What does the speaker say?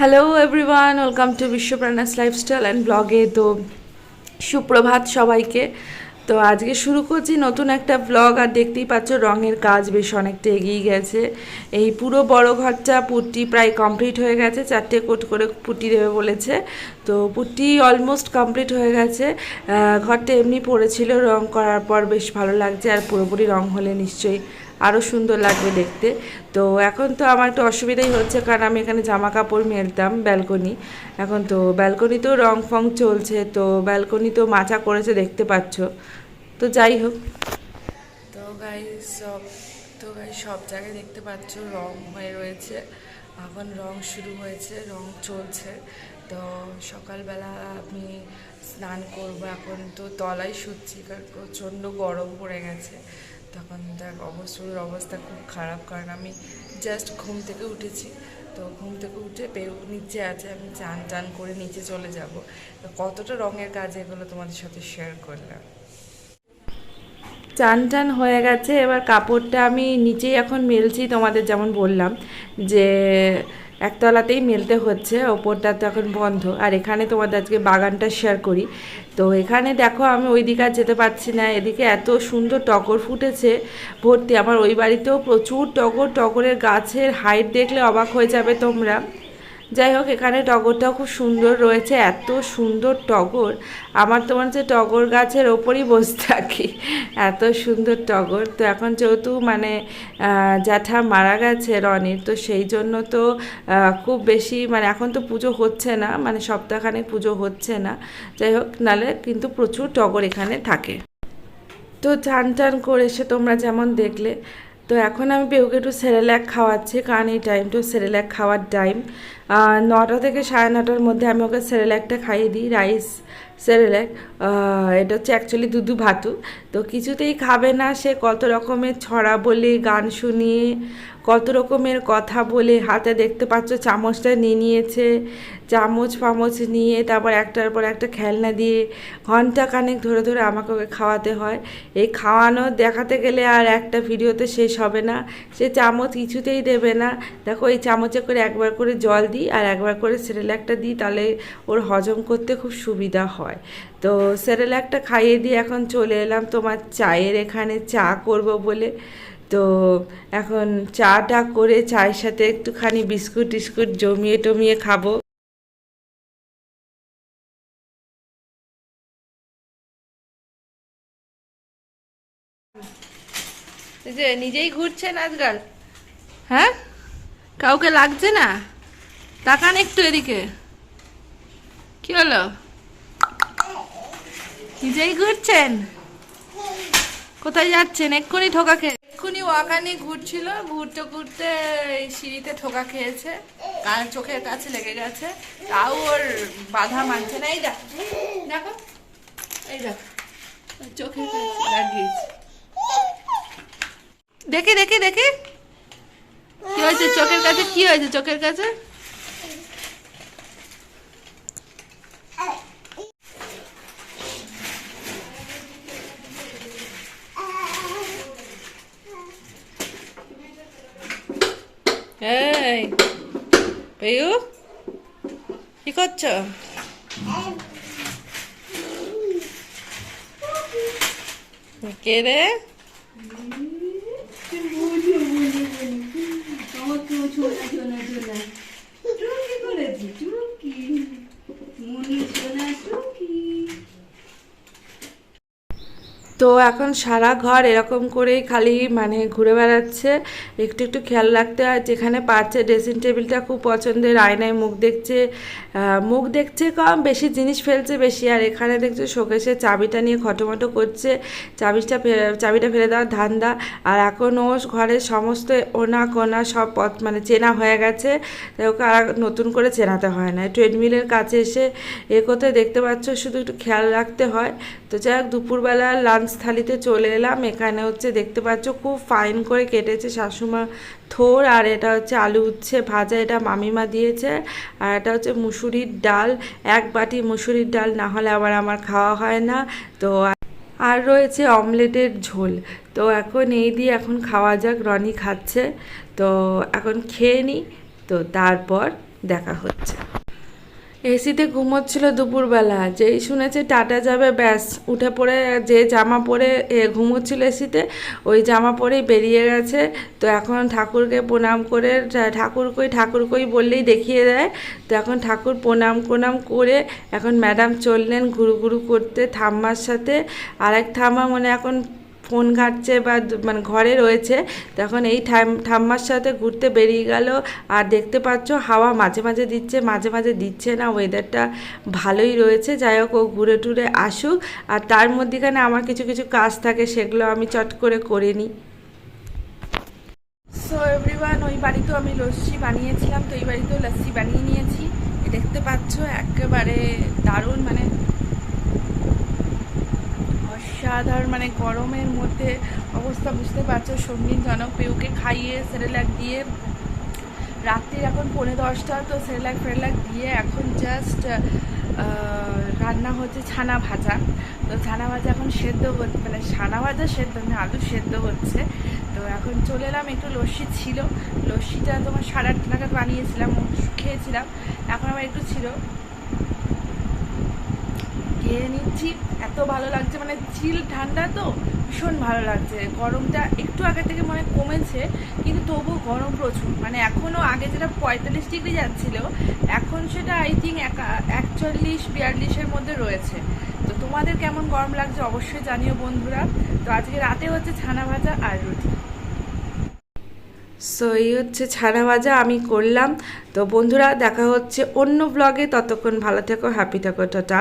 Hello everyone welcome to Bishwapranas lifestyle and ব্লগে তো সুপ্রভাত সবাইকে। তো আজকে শুরু করছি নতুন একটা ব্লগ আর দেখতেই পাচ্ছ রঙের কাজ বেশ অনেকটা এগিয়ে গেছে। এই পুরো বড় ঘরটা পুট্টি প্রায় কমপ্লিট হয়ে গেছে, চারটে কোট করে পুট্টি দেবে বলেছে। তো পুট্টি অলমোস্ট কমপ্লিট হয়ে গেছে। ঘরটা এমনি পড়েছিল, রং করার পর বেশ ভালো লাগছে, আর পুরোপুরি রং হলে নিশ্চয়ই আরও সুন্দর লাগবে দেখতে। তো এখন তো আমার একটু অসুবিধাই হচ্ছে কারণ আমি এখানে জামা কাপড় মেলতাম ব্যালকনি। এখন তো ব্যালকনিতেও রং ফং চলছে, তো ব্যালকনি তো মাচা করেছে দেখতে পাচ্ছ। তো যাই হোক। তো গাই সব, তো গাই সব জায়গায় দেখতে পাচ্ছ রং হয়ে রয়েছে। এখন রং শুরু হয়েছে, রং চলছে। তো সকালবেলা আমি স্নান করব। এখন তো তলায় শুচ্ছি, কারণ প্রচণ্ড গরম পড়ে গেছে। তখন দেখ অবশ্যই অবস্থা খুব খারাপ কারণ আমি জাস্ট ঘুম থেকে উঠেছি। তো ঘুম থেকে উঠে পেউ নিচে আছে, আমি চান টান করে নিচে চলে যাব। কতটা রঙের কাজ এগুলো তোমাদের সাথে শেয়ার করলাম। চান টান হয়ে গেছে, এবার কাপড়টা আমি নিচেই এখন মেলছি তোমাদের যেমন বললাম যে একতলাতেই মেলতে হচ্ছে, ওপরটা তো এখন বন্ধ। আর এখানে তোমাদের আজকে বাগানটা শেয়ার করি। তো এখানে দেখো আমি ওই দিকে আর যেতে পারছি না, এদিকে এত সুন্দর টগর ফুটেছে ভর্তি। আমার ওই বাড়িতেও প্রচুর টগর, টগরের গাছের হাইট দেখলে অবাক হয়ে যাবে তোমরা। যাই হোক, এখানে টগরটাও খুব সুন্দর রয়েছে, এত সুন্দর টগর। আমার তো মনে হচ্ছে টগর গাছের ওপরই বসে থাকি। এত সুন্দর টগর। তো এখন যেহেতু মানে জ্যাঠা মারা গেছে রনির তো সেই জন্য তো খুব বেশি মানে এখন তো পুজো হচ্ছে না মানে সপ্তাহখানে পুজো হচ্ছে না। যাই হোক, নালে কিন্তু প্রচুর টগর এখানে থাকে। তো চান টান করে এসে তোমরা যেমন দেখলে তো এখন আমি বেহুকে একটু সেরেল্যাক খাওয়াচ্ছি, কারণ এই টাইম টাইমটা সেরেল্যাক খাওয়ার টাইম নটা থেকে সাড়ে নটার মধ্যে আমি ওকে সেরেল্যাকটা খাইয়ে দিই রাইস সেরেল্যাক এটা হচ্ছে অ্যাকচুয়ালি দুধু ভাতু। তো কিছুতেই খাবে না সে, কত রকমের ছড়া বলে গান শুনিয়ে, কত রকমের কথা বলে হাতে দেখতে পাচ্ছ চামচটা নিয়ে নিয়েছে, চামচ ফামচ নিয়ে তারপর একটার পর একটা খেলনা দিয়ে ঘণ্টা খানেক ধরে ধরে আমাকে ওকে খাওয়াতে হয়। এই খাওয়ানো দেখাতে গেলে আর একটা ভিডিওতে শেষ হবে না। সে চামচ কিছুতেই দেবে না। দেখো এই চামচে করে একবার করে জল দিই আর একবার করে সেরেল্যাকটা দিই, তাহলে ওর হজম করতে খুব সুবিধা হয়। তো সেরেল্যাকটা খাইয়ে দিয়ে এখন চলে এলাম। তোমার চায়ের এখানে চা করব বলে। তো এখন চাটা করে চায়ের সাথে একটুখানি বিস্কুট টিস্কুট জমিয়ে টমিয়ে খাব। যে নিজেই ঘুরছেন আজকাল হ্যাঁ? কাউকে লাগছে না? তাকান একটু এদিকে। কি হলো? নিজেই ঘুরছেন? কোথায় যাচ্ছেন? এক্ষুনি ঠোকা খেয়ে এক্ষুনি ওয়াকানি ঘুরছিল, ঘুরতে ঘুরতে সিঁড়িতে ঠোকা খেয়েছে। কান চোখের কাছে লেগে গেছে? তাও ওর বাধা মানছে না। এই দেখ, দেখো, এই দেখ চোখের কাছে লাগিয়েছে। দেখি দেখি দেখি। কি হয়েছে? চোখের কাছে, কি হয়েছে? চোখের কাছে? 어이 왜요? 이것 좀 이렇게 주렁기 음. 꺼내지 주렁기 문이 전화 주 তো এখন সারা ঘর এরকম করেই খালি মানে ঘুরে বেড়াচ্ছে। একটু একটু খেয়াল রাখতে হয়, যেখানে পাচ্ছে ড্রেসিং টেবিলটা খুব পছন্দের, আয়নায় মুখ দেখছে মুখ দেখছে কম, বেশি জিনিস ফেলছে বেশি। আর এখানে দেখছে শোকেশে চাবিটা নিয়ে খটোমটো করছে, চাবিটা চাবিটা ফেলে দেওয়ার ধান্দা। আর এখন ও ঘরের সমস্ত ওনা কোনা সব পথ মানে চেনা হয়ে গেছে, তাই ওকে আর নতুন করে চেনাতে হয় না। ট্রেডমিলের কাছে এসে এ কোথায় দেখতে পাচ্ছ, শুধু একটু খেয়াল রাখতে হয়। তো যাই হোক, দুপুরবেলা লাঞ্চ থালিতে চলে এলাম। এখানে হচ্ছে দেখতে পাচ্ছ, খুব ফাইন করে কেটেছে শাশুমা থোর। আর এটা হচ্ছে আলু উচ্ছে ভাজা, এটা মামিমা দিয়েছে। আর এটা হচ্ছে মুসুরির ডাল। এক বাটি মুসুরির ডাল না হলে আবার আমার খাওয়া হয় না। তো আর রয়েছে অমলেটের ঝোল। তো এখন এই দিয়ে এখন খাওয়া যাক, রনি খাচ্ছে। তো এখন খেয়ে নিই তো তারপর দেখা হচ্ছে। এসিতে ঘুমোচ্ছিল দুপুরবেলা। যেই শুনেছে টাটা যাবে, ব্যাস, উঠে পড়ে যে জামা পরে ঘুমোচ্ছিল এসিতে, ওই জামা পরেই বেরিয়ে গেছে। তো এখন ঠাকুরকে প্রণাম করে ঠাকুর কই ঠাকুর কই বললেই দেখিয়ে দেয়। তো এখন ঠাকুর প্রণাম প্রণাম করে এখন ম্যাডাম চললেন ঘুরু ঘুরু করতে থাম্মার সাথে। আরেক থাম্মা মানে এখন ফোন ঘাটছে বা মানে ঘরে রয়েছে, তখন এই ঠাম- ঠাম্মার সাথে ঘুরতে বেরিয়ে গেল। আর দেখতে পাচ্ছ হাওয়া মাঝে মাঝে দিচ্ছে, মাঝে মাঝে দিচ্ছে না। ওয়েদারটা ভালোই রয়েছে। যাই হোক, ও ঘুরে টুরে আসুক। আর তার মধ্যেখানে আমার কিছু কিছু কাজ থাকে, সেগুলো আমি চট করে করে নিই। সো এভরিওয়ান ওই বাড়িতেও আমি লস্যি বানিয়েছিলাম। তো এই বাড়িতেও লস্যি বানিয়ে নিয়েছি। দেখতে পাচ্ছ, একেবারে দারুণ মানে অসাধারণ মানে গরমের মধ্যে অবস্থা বুঝতে পারছ সঙ্গীনজনক পেউকে খাইয়ে সেরেলাক দিয়ে। রাত্রির এখন পৌনে দশটা, তো সেরেলাক ফেরেলাক দিয়ে এখন জাস্ট রান্না হচ্ছে ছানা ভাজা। তো ছানা ভাজা এখন সেদ্ধ হচ্ছে মানে ছানা ভাজা সেদ্ধ মানে আলু সেদ্ধ হচ্ছে। তো এখন চলে এলাম, একটু লস্যি ছিল। লস্যিটা তোমার সাড়ে আটটা নাগাদ বানিয়েছিলাম, খেয়েছিলাম। এখন আমার একটু ছিল। খেয়ে নিচ্ছি। এত ভালো লাগছে মানে চিল ঠান্ডা তো, ভীষণ ভালো লাগছে। গরমটা একটু আগে থেকে মনে কমেছে, কিন্তু তবুও গরম প্রচুর। মানে এখনও আগে যেটা পঁয়তাল্লিশ ডিগ্রি যাচ্ছিল, এখন সেটা আই থিঙ্ক একচল্লিশ, বিয়াল্লিশের মধ্যে রয়েছে। তো তোমাদের কেমন গরম লাগছে অবশ্যই জানিও বন্ধুরা। তো আজকে রাতে হচ্ছে ছানা ভাজা আর রুটি। সো এই হচ্ছে ছানা ভাজা, আমি করলাম। তো বন্ধুরা, দেখা হচ্ছে অন্য ব্লগে ততক্ষণ ভালো থেকো হ্যাপি থেকো, টাটা।